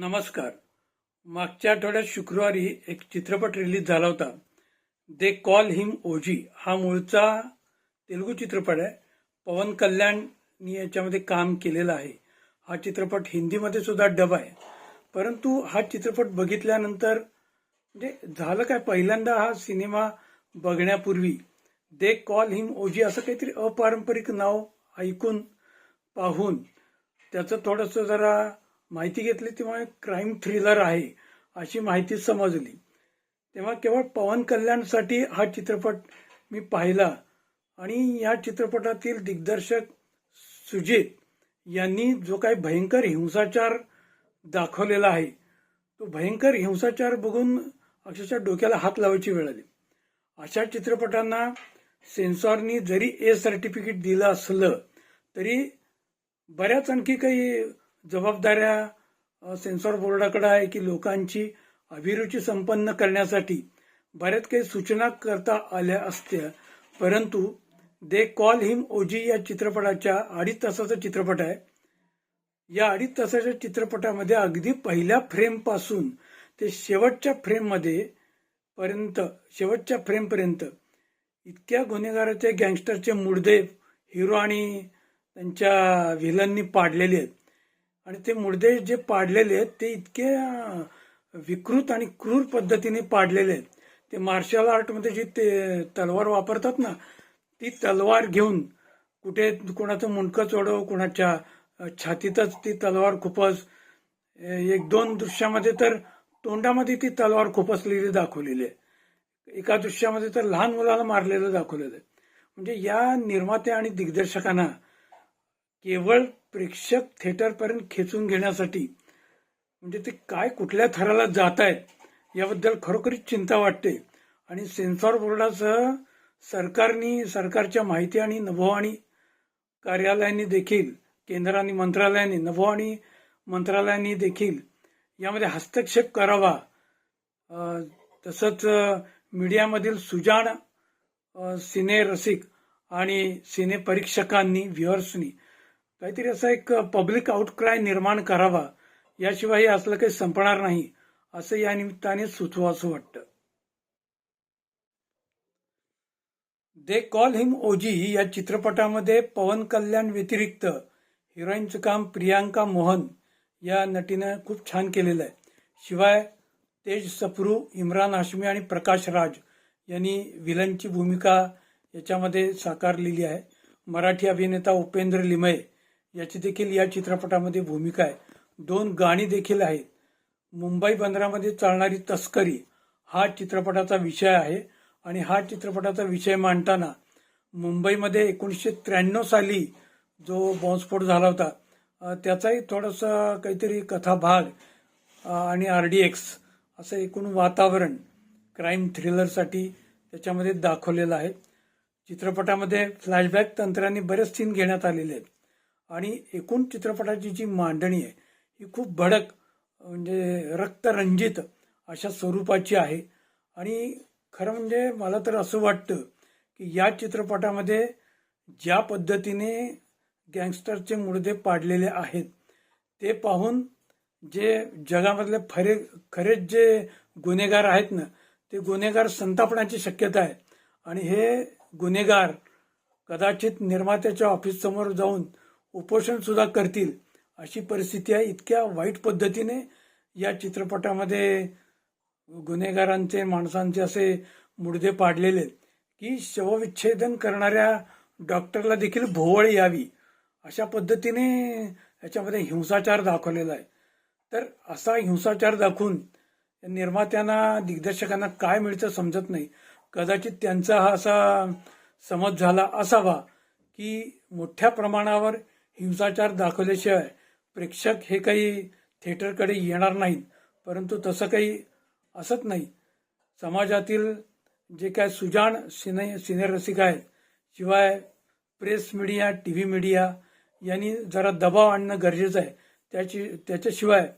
नमस्कार. मागच्या आठवड्यात शुक्रवारी एक चित्रपट रिलीज झाला होता. दे कॉल हिम ओजी हा मूळचा तेलुगू चित्रपट आहे. पवन कल्याणनी याच्यामध्ये काम केलेलं आहे. हा चित्रपट हिंदीमध्ये सुद्धा डब आहे. परंतु हा चित्रपट बघितल्यानंतर म्हणजे झालं काय? पहिल्यांदा हा सिनेमा बघण्यापूर्वी दे कॉल हिम ओजी असं काहीतरी अपारंपरिक नाव ऐकून पाहून त्याचं थोडंसं जरा माहिती घेतली तेव्हा क्राईम थ्रिलर आहे अशी माहिती समजली. तेव्हा केवळ पवन कल्याणसाठी हा चित्रपट मी पाहिला आणि या चित्रपटातील दिग्दर्शक सुजित यांनी जो काही भयंकर हिंसाचार दाखवलेला आहे तो भयंकर हिंसाचार बघून अक्षरशः डोक्याला हात लावायची वेळ आली. अशा चित्रपटांना सेन्सॉरनी जरी ए सर्टिफिकेट दिलं असलं तरी बऱ्याच आणखी काही जबाबदाऱ्या सेन्सॉर बोर्डाकडे आहे की लोकांची अभिरुची संपन्न करण्यासाठी बऱ्याच काही सूचना करता आल्या असत्या परंतु दे कॉल हिम ओजी या चित्रपटाच्या अडीच तासाचा चित्रपट आहे. या अडीच तासाच्या चित्रपटामध्ये अगदी पहिल्या फ्रेमपासून ते शेवटच्या फ्रेममध्ये पर्यंत शेवटच्या फ्रेमपर्यंत इतक्या गुन्हेगाराचे गँगस्टरचे मुडदे हिरो आणि त्यांच्या व्हिलननी पाडलेले आहेत. आणि ते मुडदे जे पाडलेले आहेत ते इतके विकृत आणि क्रूर पद्धतीने पाडलेले आहेत. ते मार्शल आर्टमध्ये जी ते तलवार वापरतात ना ती तलवार घेऊन कुठे कोणाचं मुंडकं चोडव कोणाच्या छातीतच ती तलवार खुपस एक दोन दृश्यामध्ये तर तोंडामध्ये ती तलवार खुपसलेली दाखवलेली आहे. एका दृश्यामध्ये तर लहान मुलाला मारलेलं दाखवलेलं आहे. म्हणजे या निर्मात्या आणि दिग्दर्शकांना केवळ प्रेक्षक थिएटरपर्यंत खेचून घेण्यासाठी म्हणजे ते काय कुठल्या थराला जात आहेत याबद्दल खरोखरीच चिंता वाटते. आणि सेन्सॉर बोर्डासह सरकारनी सरकारच्या माहिती आणि नभोवाणी कार्यालयांनी देखील केंद्र आणि मंत्रालयांनी नभोवाणी मंत्रालयांनी देखील यामध्ये हस्तक्षेप करावा. तसंच मीडियामधील सुजाण सिने रसिक आणि सिने परीक्षकांनी व्ह्युअर्सनी काहीतरी असा एक पब्लिक आउटक्राय निर्माण करावा याशिवाय हे असलं काही संपणार नाही असं या निमित्ताने सुचवावं वाटतं. दे कॉल हिम ओजी या चित्रपटामध्ये पवन कल्याण व्यतिरिक्त हिरोईनचं काम प्रियांका मोहन या नटीनं खूप छान केलेलं आहे. शिवाय तेज सप्रू इम्रान हाशमी आणि प्रकाश राज यांनी विलनची भूमिका याच्यामध्ये साकारलेली आहे. मराठी अभिनेता उपेंद्र लिमये याची देखील या चित्रपटामध्ये भूमिका आहे. दोन गाणी देखील आहेत. मुंबई बंदरामध्ये चालणारी तस्करी हा चित्रपटाचा विषय आहे आणि हा चित्रपटाचा विषय मांडताना मुंबईमध्ये एकोणीसशे त्र्याण्णव साली जो बॉम्बस्फोट झाला होता त्याचाही थोडासा काहीतरी कथा भाग आणि आर डी एक्स असं एकूण वातावरण क्राईम थ्रिलरसाठी त्याच्यामध्ये दाखवलेलं आहे. चित्रपटामध्ये फ्लॅशबॅक तंत्राने बरेच सीन घेण्यात आलेले आहेत. आणि एकूण चित्रपटाची जी मांडणी आहे ही खूप भडक म्हणजे रक्तरंजित अशा स्वरूपाची आहे. आणि खरं म्हणजे मला तर असं वाटतं की या चित्रपटामध्ये ज्या पद्धतीने गँगस्टरचे मुडदे पाडलेले आहेत ते पाहून जे जगामधले खरे खरेच जे गुन्हेगार आहेत ना ते गुन्हेगार संतापण्याची शक्यता आहे. आणि हे गुन्हेगार कदाचित निर्मात्याच्या ऑफिससमोर जाऊन उपोषण सुद्धा करतील. अशी परिस्थिती आहे. इतक्या वाईट पद्धतीने या चित्रपटामध्ये गुन्हेगारांचे माणसांचे असे मुडदे पाडलेले आहेत की शवविच्छेदन करणाऱ्या डॉक्टरला देखील भोवळ यावी अशा पद्धतीने याच्यामध्ये हिंसाचार दाखवलेला आहे. तर असा हिंसाचार दाखवून निर्मात्यांना दिग्दर्शकांना काय मिळतं समजत नाही. कदाचित त्यांचा हा असा समज झाला असावा की मोठ्या प्रमाणावर हिंसाचार दाखवल्याशिवाय प्रेक्षक हे काही थिएटरकडे येणार नाहीत परंतु तसं काही असत नाही. समाजातील जे काय सुजाण सिने सिनेरसिक आहेत शिवाय press media T V media यांनी जरा दबाव आणणं गरजेचं आहे. त्याची त्याच्याशिवाय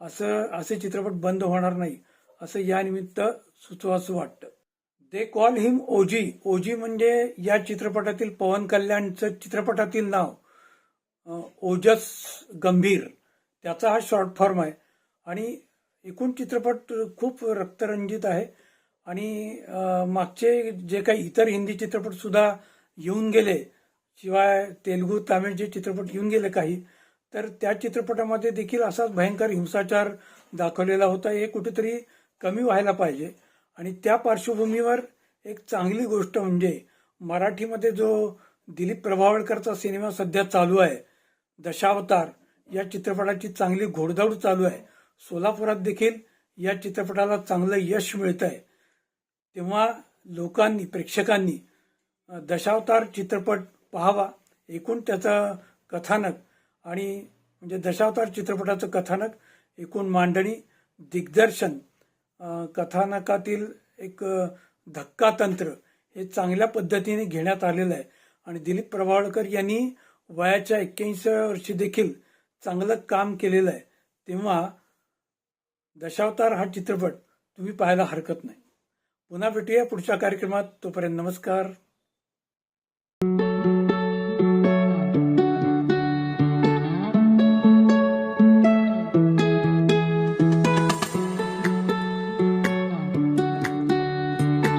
असं असे चित्रपट बंद होणार नाही असं यानिमित्त सुचवासं वाटतं. They call him OG. OG म्हणजे या चित्रपटातील पवन कल्याणचं चित्रपटातील नाव. ओजस गंभीर त्याचा हा शॉर्ट फॉर्म आहे. आणि एकूण चित्रपट खूप रक्तरंजित आहे. आणि मागचे जे काही इतर हिंदी चित्रपट सुद्धा येऊन गेले शिवाय तेलुगू तामिळ जे चित्रपट येऊन गेले काही तर त्या चित्रपटामध्ये देखील असाच भयंकर हिंसाचार दाखवलेला होता. हे कुठेतरी कमी व्हायला पाहिजे. आणि त्या पार्श्वभूमीवर एक चांगली गोष्ट म्हणजे मराठीमध्ये जो दिलीप प्रभावळकरचा सिनेमा सध्या चालू आहे दशावतार. या चित्रपटाची चांगली घोडदौड चालू आहे. सोलापुरात देखील या चित्रपटाला चांगलं यश मिळत आहे तेव्हा लोकांनी प्रेक्षकांनी दशावतार चित्रपट पाहावा एकूण त्याचं कथानक आणि म्हणजे दशावतार चित्रपटाचं कथानक एकूण मांडणी दिग्दर्शन कथानकातील एक धक्का तंत्र हे चांगल्या पद्धतीने घेण्यात आलेलं आहे. आणि दिलीप प्रभावळकर यांनी वयाच्या एक्क्याऐंशीव्या वर्षी देखील चांगलं काम केलेलं आहे. तेव्हा दशावतार हा चित्रपट तुम्ही पाहायला हरकत नाही. पुन्हा भेटूया पुढच्या कार्यक्रमात. तोपर्यंत नमस्कार.